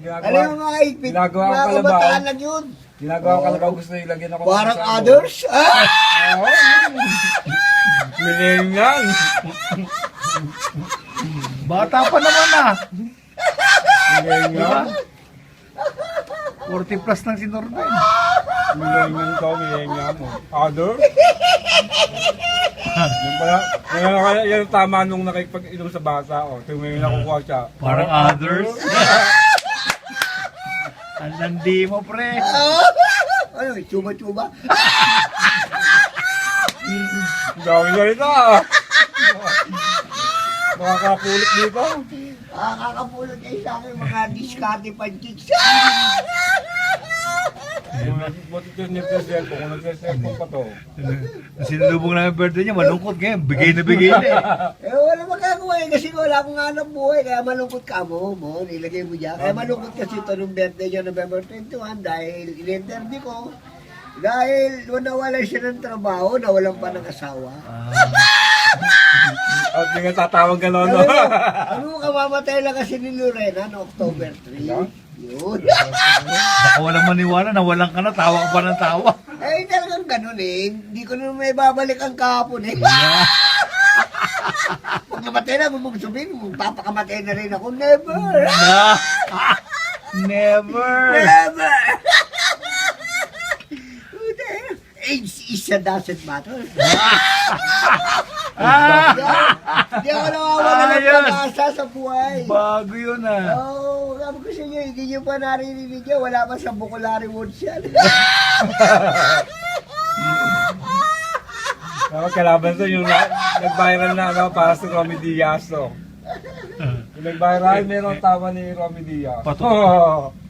ginagawa. Ano yung mga higpit? Ginagawa ko Mga kalabaw. kabataan lang yun. Ginagawa ko kalabaw gusto ilagyan ako. ng Parang oh. others. Ah! Millennial. Bata pa naman ah. Millennial. 40 plus lang si Norbert. Millennial to, millennial mo. Other? yung pala, yan, kaya yan ang tama nung nakipag-inom sa bata. O, tingin na nakukuha siya. Parang others. Ang landi mo, pre. Ano, chuba-chuba? Ang dami na ito ah. Makakapulit dito. Nakakapulot kayo sa akin mga diskarte pancakes. Niya sa cellphone, kung nagsa-cellphone pa to. Sinulubong namin birthday niya, malungkot ngayon. Bigay na bigay na eh. Eh, kasi wala akong hanap buhay, kaya malungkot ka mo, mo, nilagay mo dyan. Kaya malungkot kasi ito nung birthday niya, November 21, dahil in-interview ko, dahil nawalan siya ng trabaho, nawalan pa ng asawa. At hindi nga tatawag ka no, no? Ano, ano mo kamamatay lang kasi ni Lorena no October 3? Yun. Baka walang maniwala na walang ka na, tawa ka pa ng tawa. eh, talagang ganun eh. Hindi ko na may babalik ang kahapon eh. Pag namatay na, kung sabihin, papakamatay na rin ako. Never! Never. Never! Age is a doesn't matter. Ah, Hindi ako nawawala ng Ayos. pag-asa sa buhay. bago yun ah. Oo, oh, sabi ko sa inyo, hindi nyo pa naririnig yan. Wala pa sa Bukulari Woods yan. Dapat kalaban sa yung na- nag-viral na ano, para sa Romy Diaz to. Yung nag-viral, meron tawa ni Romy Diaz. Pato. Oo.